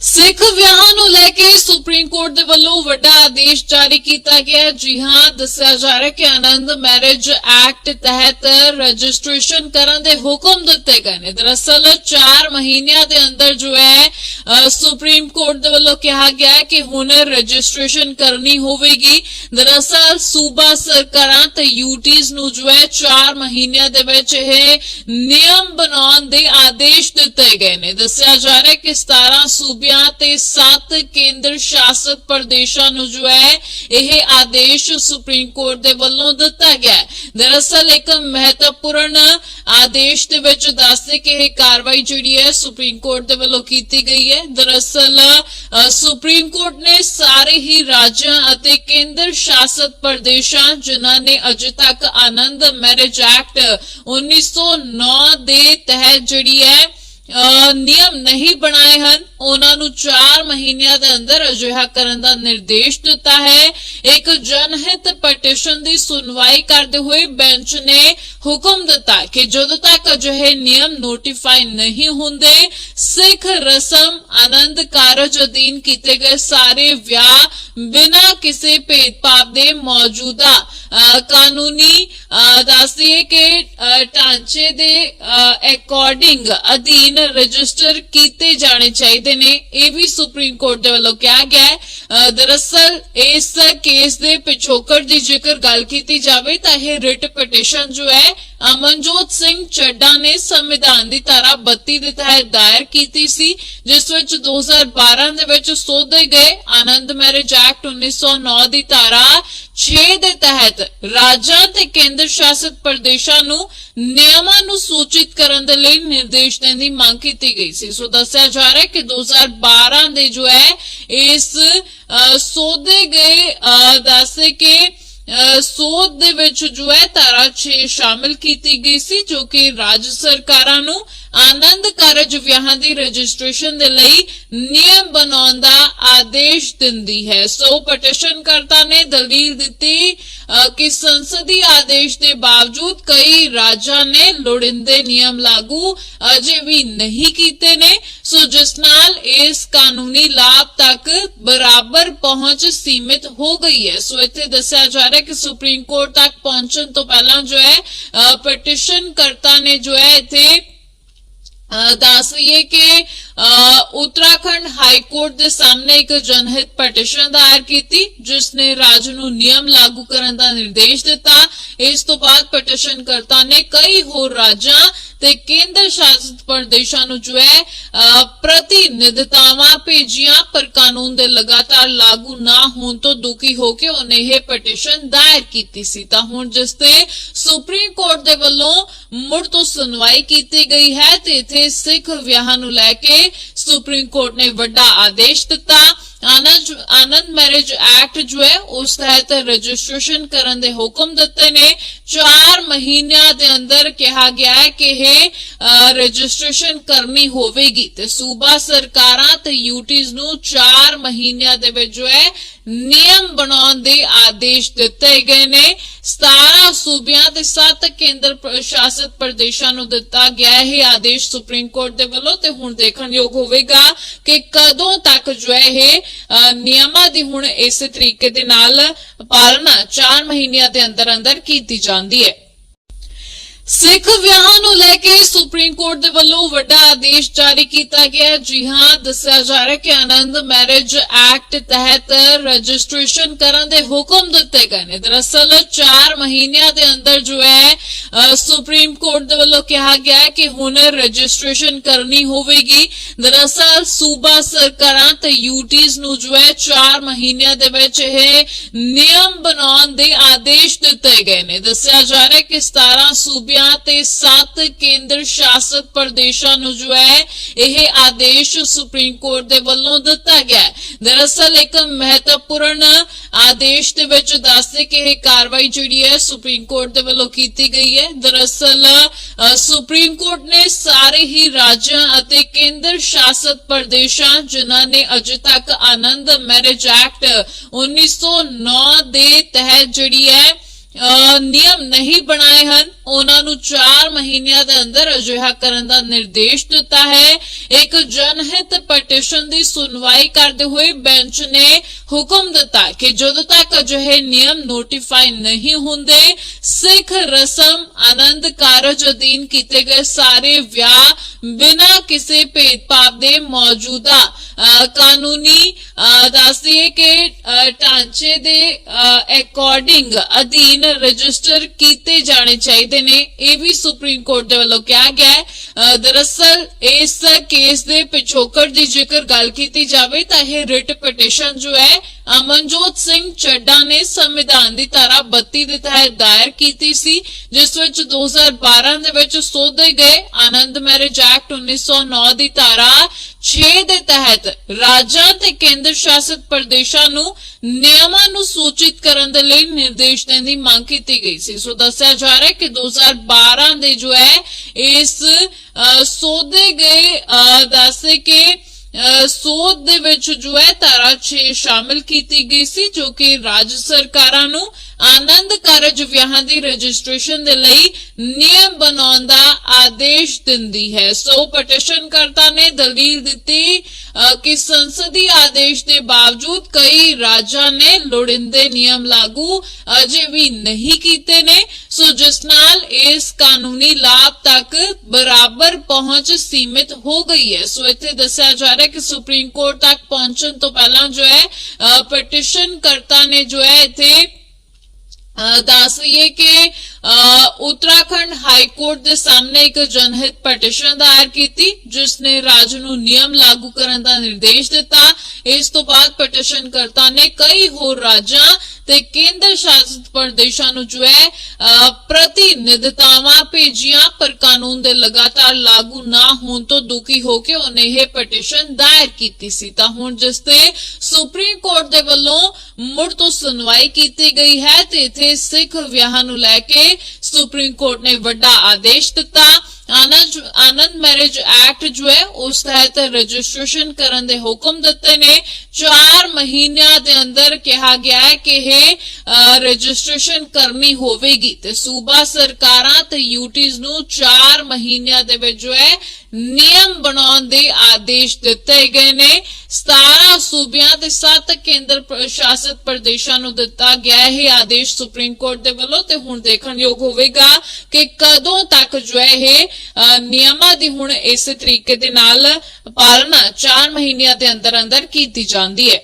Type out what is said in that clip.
ਸਿੱਖ ਵਿਆਹਾਂ ਨੂੰ ਲੈ ਕੇ ਸੁਪਰੀਮ ਕੋਰਟ ਦੇ ਵੱਲੋਂ ਵੱਡਾ ਆਦੇਸ਼ ਜਾਰੀ ਕੀਤਾ ਗਿਆ ਹੈ। ਜੀ ਹਾਂ, ਦੱਸਿਆ ਜਾ ਰਿਹਾ ਕਿ ਆਨੰਦ ਮੈਰਿਜ ਐਕਟ ਤਹਿਤ ਰਜਿਸਟ੍ਰੇਸ਼ਨ ਕਰਨ ਦੇ ਹੁਕਮ ਦਿੱਤੇ ਗਏ ਨੇ। ਦਰਅਸਲ 4 ਮਹੀਨਿਆਂ ਦੇ ਅੰਦਰ ਜੋ ਹੈ ਸੁਪਰੀਮ ਕੋਰਟ ਦੇ ਵੱਲੋਂ ਕਿਹਾ ਗਿਆ ਹੈ ਕਿ ਹੁਣ ਰਜਿਸਟ੍ਰੇਸ਼ਨ ਕਰਨੀ ਹੋਵੇਗੀ ਦਰਅਸਲ ਸੂਬਾ ਸਰਕਾਰਾਂ ਤੇ ਯੂਟੀਜ਼ ਨੂੰ ਜੋ ਹੈ 4 ਮਹੀਨਿਆਂ ਦੇ ਵਿੱਚ ਇਹ ਨਿਯਮ ਬਣਾਉਣ ਦੇ ਆਦੇਸ਼ ਦਿੱਤੇ ਗਏ ਨੇ ਦੱਸਿਆ ਜਾ ਰਿਹਾ ਹੈ ਕਿ 17 ਸੂਬਿਆਂ ਤੇ 7 ਕੇਂਦਰ ਸ਼ਾਸਿਤ ਪ੍ਰਦੇਸ਼ਾਂ ਨੂੰ ਜੋ ਹੈ ਇਹ ਆਦੇਸ਼ ਸੁਪਰੀਮ ਕੋਰਟ ਦੇ ਵੱਲੋਂ ਦਿੱਤਾ ਗਿਆ ਹੈ ਦਰਅਸਲ ਇੱਕ ਮਹੱਤਵਪੂਰਨ ਆਦੇਸ਼ ਦੇ ਵਿੱਚ ਦੱਸਦੇ ਕਿ ਇਹ ਕਾਰਵਾਈ ਜਿਹੜੀ ਹੈ ਸੁਪਰੀਮ ਕੋਰਟ ਦੇ ਵੱਲੋਂ ਕੀਤੀ ਗਈ ਹੈ ਦਰਅਸਲ ਸੁਪਰੀਮ ਕੋਰਟ ਨੇ ਸਾਰੇ ਹੀ ਰਾਜਾਂ ਅਤੇ ਕੇਂਦਰ ਸ਼ਾਸਤ ਪ੍ਰਦੇਸ਼ਾਂ ਜਿਨ੍ਹਾਂ ਨੇ ਅਜੇ ਤੱਕ ਆਨੰਦ ਮੈਰਿਜ ਐਕਟ 1909 ਦੇ ਤਹਿਤ ਜਿਹੜੀ ਹੈ ਨਿਯਮ ਨਹੀਂ ਬਣਾਏ ਹਨ ਉਹਨਾਂ ਨੂੰ 4 ਮਹੀਨਿਆਂ ਦੇ ਅੰਦਰ ਅਜਿਹਾ ਕਰਨ ਦਾ ਨਿਰਦੇਸ਼ ਦਿੱਤਾ ਹੈ। ਇੱਕ ਜਨਹਿਤ ਪਟੀਸ਼ਨ ਦੀ ਸੁਣਵਾਈ ਕਰਦੇ ਹੋਏ ਬੈਂਚ ਨੇ ਹੁਕਮ ਦਿੱਤਾ ਕਿ ਜਦੋਂ ਤੱਕ ਅਜਿਹੇ ਨਿਯਮ ਨੋਟੀਫਾਈ ਨਹੀਂ ਹੁੰਦੇ ਸਿੱਖ ਰਸਮ ਆਨੰਦ ਕਾਰਜ ਅਧੀਨ ਕੀਤੇ ਗਏ ਸਾਰੇ ਵਿਆਹ ਬਿਨਾਂ ਕਿਸੇ ਭੇਦਭਾਵ ਦੇ ਮੌਜੂਦਾ ਕਾਨੂੰਨੀ ਅ, ਦੱਸਦੀ ਹੈ ਕਿ ਢਾਂਚੇ ਦੇ ਅਕੋਰਡਿੰਗ ਅਧੀਨ ਰਜਿਸਟਰ ਕੀਤੇ ਜਾਣੇ ਚਾਹੀਦੇ ਨੇ, ਇਹ ਵੀ ਸੁਪਰੀਮ ਕੋਰਟ ਦੇ ਵੱਲੋਂ ਕਿਹਾ ਗਿਆ ਹੈ। ਦਰਅਸਲ ਇਸ ਕੇਸ ਦੇ ਪਿਛੋਕੜ ਦੀ ਜੇਕਰ ਗੱਲ ਕੀਤੀ ਜਾਵੇ ਤਾਂ ਇਹ ਰਿਟ ਪਟੀਸ਼ਨ ਜੋ ਹੈ, ਅਮਨਜੋਤ ਸਿੰਘ ਚੱਡਾ ਨੇ ਸੰਵਿਧਾਨ ਦੀ ਧਾਰਾ 32 ਦੇ ਤਹਿਤ ਦਾਇਰ ਕੀਤੀ ਸੀ, ਜਿਸ ਵਿੱਚ 2012 ਦੇ ਵਿੱਚ ਸੋਧੇ ਗਏ ਆਨੰਦ ਮੈਰਿਜ ਐਕਟ 1909 ਦੀ ਧਾਰਾ 6 ਦੇ ਤਹਿਤ ਰਾਜਾਂ ਤੇ ਕੇਂਦਰ ਸ਼ਾਸਿਤ ਪ੍ਰਦੇਸ਼ਾਂ ਨੂੰ ਨਿਯਮਾਂ ਨੂੰ ਸੂਚਿਤ ਕਰਨ ਦੇ ਲਈ ਨਿਰਦੇਸ਼ ਦੇਣ ਦੀ ਮੰਗ ਕੀਤੀ ਗਈ ਸੀ। ਸੋ ਦੱਸਿਆ ਜਾ ਰਿਹਾ ਹੈ ਕਿ 2012 ਦੇ ਜੋ ਹੈ, ਇਸ ਸੋਧੇ ਗਏ ਦੱਸੇ ਕਿ ਸੋਧ ਦੇ ਵਿੱਚ ਜੋ ਹੈ, ਧਾਰਾ 6 ਸ਼ਾਮਿਲ ਕੀਤੀ ਗਈ ਸੀ, ਜੋ ਕਿ ਰਾਜ ਸਰਕਾਰਾਂ ਨੂੰ ਆਨੰਦ ਕਾਰਜ ਵਿਆਹਾਂ ਦੀ ਰਜਿਸਟ੍ਰੇਸ਼ਨ ਦੇ ਲਈ ਨਿਯਮ ਬਣਾਉਣ ਦਾ ਆਦੇਸ਼ ਦਿੰਦੀ ਹੈ। ਸੋ ਪਟੀਸ਼ਨਕਰਤਾ ਨੇ ਦਲੀਲ ਦਿੱਤੀ ਕਿ ਸੰਸਦੀ ਆਦੇਸ਼ ਦੇ ਬਾਵਜੂਦ ਕਈ ਰਾਜਾਂ ਨੇ ਲੋੜਿੰਦੇ ਨਿਯਮ ਲਾਗੂ ਅਜੇ ਵੀ ਨਹੀਂ ਕੀਤੇ ਨੇ। ਸੋ ਜਿਸ ਨਾਲ ਇਸ ਕਾਨੂੰਨੀ ਲਾਭ ਤੱਕ ਬਰਾਬਰ ਪਹੁੰਚ ਸੀਮਿਤ ਹੋ ਗਈ ਹੈ। ਸੋ ਇੱਥੇ ਦੱਸਿਆ ਜਾ ਰਿਹਾ ਕਿ ਸੁਪਰੀਮ ਕੋਰਟ ਤੱਕ ਪਹੁੰਚਣ ਤੋਂ ਪਹਿਲਾਂ ਜੋ ਹੈ ਪਟੀਸ਼ਨ ਕਰਤਾ ਨੇ ਜੋ ਹੈ ਇੱਥੇ ਅ, ਦੱਸ ਰਹੀਏ ਕਿ ਅ, ਉੱਤਰਾਖੰਡ ਹਾਈ ਕੋਰਟ ਦੇ ਸਾਹਮਣੇ ਇੱਕ ਜਨਹਿਤ ਪਟੀਸ਼ਨ ਦਾਇਰ ਕੀਤੀ ਜਿਸ ਨੇ ਰਾਜ ਨੂੰ ਨਿਯਮ ਲਾਗੂ ਕਰਨ ਦਾ ਨਿਰਦੇਸ਼ ਦਿੱਤਾ ਇਸ ਤੋਂ ਬਾਅਦ ਪਟੀਸ਼ਨਕਰਤਾ ਨੇ ਕਈ ਹੋਰ ਰਾਜਾਂ ਤੇ ਕੇਂਦਰ ਸ਼ਾਸਿਤ ਪ੍ਰਦੇਸ਼ਾਂ ਨੂੰ ਜੋ ਹੈ ਪ੍ਰਤੀਨਿਧਤਾਵਾਂ ਭੇਜੀਆਂ, ਪਰ ਕਾਨੂੰਨ ਦੇ ਲਗਾਤਾਰ ਲਾਗੂ ਨਾ ਹੋਣ ਤੋਂ ਦੁਖੀ ਹੋ ਕੇ ਉਹਨੇ ਇਹ ਪਟੀਸ਼ਨ ਦਾਇਰ ਕੀਤੀ ਸੀ। ਤਾਂ ਹੁਣ ਜਿਸ ਤੇ ਸੁਪਰੀਮ ਕੋਰਟ ਦੇ ਵੱਲੋਂ ਮੁੜ ਤੋਂ ਸੁਣਵਾਈ ਕੀਤੀ ਗਈ ਹੈ ਤੇ ਇਥੇ ਸਿੱਖ ਵਿਆਹਾਂ ਨੂੰ ਲੈ ਕੇ ਸੁਪਰੀਮ ਕੋਰਟ ਨੇ ਵੱਡਾ ਆਦੇਸ਼ ਦਿੱਤਾ। ਆਨੰਦ ਮੈਰਿਜ ਐਕਟ ਜੋ ਹੈ, ਉਸ ਤਹਿਤ ਰਜਿਸਟ੍ਰੇਸ਼ਨ ਕਰਨ ਦੇ ਹੁਕਮ ਦਿੱਤੇ ਨੇ। 4 ਮਹੀਨਿਆਂ ਦੇ ਅੰਦਰ ਕਿਹਾ ਗਿਆ ਹੈ ਕਿ ਇਹ ਰਜਿਸਟ੍ਰੇਸ਼ਨ ਕਰਨੀ ਹੋਵੇਗੀ। ਤੇ ਸੂਬਾ ਸਰਕਾਰਾਂ ਤੇ ਯੂਟੀਜ਼ ਨੂੰ 4 ਮਹੀਨਿਆਂ ਦੇ ਵਿੱਚ ਜੋ ਹੈ ਨਿਯਮ ਬਣਾਉਣ ਦੇ ਆਦੇਸ਼ ਦਿੱਤੇ ਗਏ ਨੇ। 17 ਸੂਬਿਆਂ ਤੇ 7 ਕੇਂਦਰ ਪ- ਪ੍ਰਦੇਸ਼ਾਂ ਨੂੰ ਦਿੱਤਾ ਗਿਆ ਹੈ ਇਹ ਆਦੇਸ਼ ਸੁਪਰੀਮ ਕੋਰਟ ਦੇ ਵੱਲੋਂ ਤੇ ਹੁਣ ਦੇਖਣਯੋਗ ਹੋਵੇਗਾ ਕਿ ਕਦੋਂ ਤੱਕ ਜੋ ਹੈ ਇਹ ਨਿਯਮਾਂ ਦੀ ਹੁਣ ਇਸੇ ਤਰੀਕੇ ਦੇ ਨਾਲ ਪਾਲਣਾ 4 ਮਹੀਨਿਆਂ ਦੇ ਅੰਦਰ ਅੰਦਰ ਕੀਤੀ ਜਾਂਦੀ ਹੈ। ਸਿੱਖ ਵਿਆਹਾਂ ਨੂੰ ਲੈ ਕੇ ਸੁਪਰੀਮ ਕੋਰਟ ਦੇ ਵੱਲੋਂ ਵੱਡਾ ਆਦੇਸ਼ ਜਾਰੀ ਕੀਤਾ ਗਿਆ ਜੀ ਹਾਂ, ਦੱਸਿਆ ਜਾ ਰਿਹਾ ਕਿ ਆਨੰਦ ਮੈਰਿਜ ਐਕਟ ਤਹਿਤ ਰਜਿਸਟ੍ਰੇਸ਼ਨ ਕਰਨ ਦੇ ਹੁਕਮ ਦਿੱਤੇ ਗਏ ਨੇ। ਦਰਅਸਲ 4 ਮਹੀਨਿਆਂ ਦੇ ਅੰਦਰ ਜੋ ਹੈ ਸੁਪਰੀਮ ਕੋਰਟ ਦੇ ਵੱਲੋਂ ਕਿਹਾ ਗਿਆ ਕਿ ਹੁਣ ਰਜਿਸਟ੍ਰੇਸ਼ਨ ਕਰਨੀ ਹੋਵੇਗੀ। ਦਰਅਸਲ ਸੂਬਾ ਸਰਕਾਰਾਂ ਤੇ ਯੂਟੀਜ਼ ਨੂੰ ਜੋ ਹੈ 4 ਮਹੀਨਿਆਂ ਦੇ ਵਿੱਚ ਇਹ ਨਿਯਮ ਬਣਾਉਣ ਦੇ ਆਦੇਸ਼ ਦਿੱਤੇ ਗਏ ਨੇ। ਦੱਸਿਆ ਜਾ ਰਿਹਾ ਹੈ ਕਿ 17 ਸੂਬਿਆਂ ਤੇ 7 ਕੇਂਦਰ ਸ਼ਾਸਤ ਪ੍ਰਦੇਸ਼ਾਂ ਨੂੰ ਜੋ ਹੈ, ਇਹ ਆਦੇਸ਼ ਸੁਪਰੀਮ ਕੋਰਟ ਦੇ ਵੱਲੋਂ ਦਿੱਤਾ ਗਿਆ ਹੈ। ਦਰਅਸਲ ਇੱਕ ਮਹੱਤਵਪੂਰਨ ਆਦੇਸ਼ ਦੇ ਵਿੱਚ ਦੱਸਦੇ ਕਿ ਇਹ ਕਾਰਵਾਈ ਜਿਹੜੀ ਹੈ ਸੁਪਰੀਮ ਕੋਰਟ ਦੇ ਵੱਲੋਂ ਕੀਤੀ ਗਈ ਹੈ। ਦਰਅਸਲ ਸੁਪਰੀਮ ਕੋਰਟ ਨੇ ਸਾਰੇ ਹੀ ਰਾਜਾਂ ਅਤੇ ਕੇਂਦਰ ਸ਼ਾਸਤ ਪ੍ਰਦੇਸ਼ਾਂ ਜਿਨ੍ਹਾਂ ਨੇ ਅਜੇ ਤੱਕ ਆਨੰਦ ਮੈਰਿਜ ਐਕਟ 1909 ਦੇ ਤਹਿਤ ਜਿਹੜੀ ਹੈ ਨਿਯਮ ਨਹੀਂ ਬਣਾਏ ਹਨ। ਉਹਨਾਂ ਨੂੰ 4 ਮਹੀਨਿਆਂ ਦੇ ਅੰਦਰ ਅਜਿਹਾ ਕਰਨ ਦਾ ਨਿਰਦੇਸ਼ ਦਿੱਤਾ ਹੈ। ਇੱਕ ਜਨਹਿਤ ਪਟੀਸ਼ਨ ਦੀ ਸੁਣਵਾਈ ਕਰਦੇ ਹੋਏ ਬੈਂਚ ਨੇ ਹੁਕਮ ਦਿੱਤਾ ਕਿ ਜਦੋਂ ਤੱਕ ਅਜਿਹੇ ਨਿਯਮ ਨੋਟੀਫਾਈ ਨਹੀਂ ਹੁੰਦੇ ਸਿੱਖ ਰਸਮ ਆਨੰਦ ਕਾਰਜ ਅਧੀਨ ਕੀਤੇ ਗਏ ਸਾਰੇ ਵਿਆਹ ਬਿਨਾਂ ਕਿਸੇ ਭੇਦਭਾਵ ਦੇ ਮੌਜੂਦਾ ਕਾਨੂੰਨੀ ਅਹ, ਦੱਸਦੀਏ ਕਿ ਢਾਂਚੇ ਦੇ ਅਕੋਰਡਿੰਗ ਅਧੀਨ ਰਜਿਸਟਰ ਕੀਤੇ ਜਾਣੇ ਚਾਹੀਦੇ ਨੇ। ਇਹ ਵੀ ਸੁਪਰੀਮ ਕੋਰਟ ਦੇ ਵੱਲੋਂ ਕਿਹਾ ਗਿਆ ਹੈ। ਦਰਅਸਲ ਇਸ ਕੇਸ ਦੇ ਪਿਛੋਕੜ ਦੀ ਜੇਕਰ ਗੱਲ ਕੀਤੀ ਜਾਵੇ ਤਾਂ ਇਹ ਰਿਟ ਪਟੀਸ਼ਨ ਜੋ ਹੈ ਅਮਨਜੋਤ ਸਿੰਘ ਚੱਡਾ ਨੇ ਸੰਵਿਧਾਨ ਦੀ ਧਾਰਾ 32 ਦੇ ਤਹਿਤ ਦਾਇਰ ਕੀਤੀ ਸੀ ਜਿਸ ਵਿੱਚ 2012 ਦੇ ਵਿੱਚ ਸੋਧੇ ਗਏ ਆਨੰਦ ਮੈਰਿਜ ਐਕਟ 1909 ਦੀ ਧਾਰਾ 6 ਦੇ ਤਹਿਤ ਰਾਜਾਂ ਤੇ ਕੇਂਦਰ ਸ਼ਾਸਿਤ ਪ੍ਰਦੇਸ਼ਾਂ ਨੂੰ ਨਿਯਮਾਂ ਨੂੰ ਸੂਚਿਤ ਕਰਨ ਦੇ ਲਈ ਨਿਰਦੇਸ਼ ਦੇਣ ਦੀ ਮੰਗ ਕੀਤੀ ਗਈ ਸੀ। ਸੋ ਦੱਸਿਆ ਜਾ ਰਿਹਾ ਹੈ ਕਿ 2012 ਦੇ ਜੋ ਹੈ ਇਸ ਸੋਧੇ ਗਏ ਅਹ, ਦੱਸੇ ਕਿ ਸੋਧ ਦੇ ਵਿੱਚ ਜੋ ਹੈ ਧਾਰਾ 6 ਸ਼ਾਮਿਲ ਕੀਤੀ ਗਈ ਸੀ, ਜੋ ਕਿ ਰਾਜ ਸਰਕਾਰਾਂ ਨੂੰ ਆਨੰਦ ਕਾਰਜ ਵਿਆਹਾਂ ਦੀ ਰਜਿਸਟ੍ਰੇਸ਼ਨ ਦੇ ਲਈ ਨਿਯਮ ਬਣਾਉਣ ਦਾ ਆਦੇਸ਼ ਦਿੰਦੀ ਹੈ। ਸੋ ਪਟੀਸ਼ਨਕਰਤਾ ਨੇ ਦਲੀਲ ਦਿੱਤੀ ਕਿ ਸੰਸਦੀ ਆਦੇਸ਼ ਦੇ ਬਾਵਜੂਦ ਕਈ ਰਾਜਾਂ ਨੇ ਲੋੜਿੰਦੇ ਨਿਯਮ ਲਾਗੂ ਅਜੇ ਵੀ ਨਹੀਂ ਕੀਤੇ ਨੇ। ਸੋ ਜਿਸ ਨਾਲ ਇਸ ਕਾਨੂੰਨੀ ਲਾਭ ਤੱਕ ਬਰਾਬਰ ਪਹੁੰਚ ਸੀਮਿਤ ਹੋ ਗਈ ਹੈ। ਸੋ ਇੱਥੇ ਦੱਸਿਆ ਜਾ ਰਿਹਾ ਕਿ ਸੁਪਰੀਮ ਕੋਰਟ ਤੱਕ ਪਹੁੰਚਣ ਤੋਂ ਪਹਿਲਾਂ ਜੋ ਹੈ ਪਟੀਸ਼ਨ ਕਰਤਾ ਨੇ ਜੋ ਹੈ ਇੱਥੇ ਦੱਸ ਰਹੀਏ ਕਿ ਅਹ, ਉੱਤਰਾਖੰਡ ਹਾਈ ਕੋਰਟ ਦੇ ਸਾਹਮਣੇ ਇੱਕ ਜਨਹਿਤ ਪਟੀਸ਼ਨ ਦਾਇਰ ਕੀਤੀ ਜਿਸ ਨੇ ਰਾਜ ਨੂੰ ਨਿਯਮ ਲਾਗੂ ਕਰਨ ਦਾ ਨਿਰਦੇਸ਼ ਦਿੱਤਾ। ਇਸ ਤੋਂ ਬਾਅਦ ਪਟੀਸ਼ਨਕਰਤਾ ਨੇ ਕਈ ਹੋਰ ਰਾਜਾਂ ਤੇ ਕੇਂਦਰ ਸ਼ਾਸਿਤ ਪ੍ਰਦੇਸ਼ਾਂ ਨੂੰ ਜੋ ਹੈ ਪ੍ਰਤੀਨਿਧਤਾਵਾਂ ਭੇਜੀਆਂ, ਪਰ ਕਾਨੂੰਨ ਦੇ ਲਗਾਤਾਰ ਲਾਗੂ ਨਾ ਹੋਣ ਤੋਂ ਦੁਖੀ ਹੋ ਕੇ ਉਹਨੇ ਇਹ ਪਟੀਸ਼ਨ ਦਾਇਰ ਕੀਤੀ ਸੀ। ਤਾਂ ਹੁਣ ਜਿਸ ਤੇ ਸੁਪਰੀਮ ਕੋਰਟ ਦੇ ਵੱਲੋਂ ਮੁੜ ਤੋਂ ਸੁਣਵਾਈ ਕੀਤੀ ਗਈ ਹੈ ਤੇ ਇਥੇ ਸਿੱਖ ਵਿਆਹਾਂ ਨੂੰ ਲੈ ਕੇ ਸੁਪਰੀਮ ਕੋਰਟ ਨੇ ਵੱਡਾ ਆਦੇਸ਼ ਦਿੱਤਾ। ਆਨੰਦ ਮੈਰਿਜ ਐਕਟ ਜੋ ਹੈ, ਉਸ ਤਹਿਤ ਰਜਿਸਟ੍ਰੇਸ਼ਨ ਕਰਨ ਦੇ ਹੁਕਮ ਦਿੱਤੇ ਨੇ। 4 ਮਹੀਨਿਆਂ ਦੇ ਅੰਦਰ ਕਿਹਾ ਗਿਆ ਹੈ ਕਿ ਇਹ ਰਜਿਸਟ੍ਰੇਸ਼ਨ ਕਰਨੀ ਹੋਵੇਗੀ। ਤੇ ਸੂਬਾ ਸਰਕਾਰਾਂ ਤੇ ਯੂਟੀਜ਼ ਨੂੰ 4 ਮਹੀਨਿਆਂ ਦੇ ਵਿੱਚ ਜੋ ਹੈ ਨਿਯਮ ਬਣਾਉਣ ਦੇ ਆਦੇਸ਼ ਦਿੱਤੇ ਗਏ ਨੇ। 17 ਸੂਬਿਆਂ ਤੇ 7 ਕੇਂਦਰ ਪ- ਸ਼ਾਸਿਤ ਪ੍ਰਦੇਸ਼ਾਂ ਨੂੰ ਦਿੱਤਾ ਗਿਆ ਹੈ ਇਹ ਆਦੇਸ਼ ਸੁਪਰੀਮ ਕੋਰਟ ਦੇ ਵੱਲੋਂ ਤੇ ਹੁਣ ਦੇਖਣਯੋਗ ਹੋਵੇਗਾ ਕਿ ਕਦੋਂ ਤੱਕ ਜੋ ਹੈ ਇਹ ਨਿਯਮਾਂ ਦੀ ਹੁਣ ਇਸ ਤਰੀਕੇ ਦੇ ਨਾਲ ਪਾਲਣਾ 4 ਮਹੀਨਿਆਂ ਦੇ ਅੰਦਰ ਅੰਦਰ ਕੀਤੀ ਜਾਂਦੀ ਹੈ।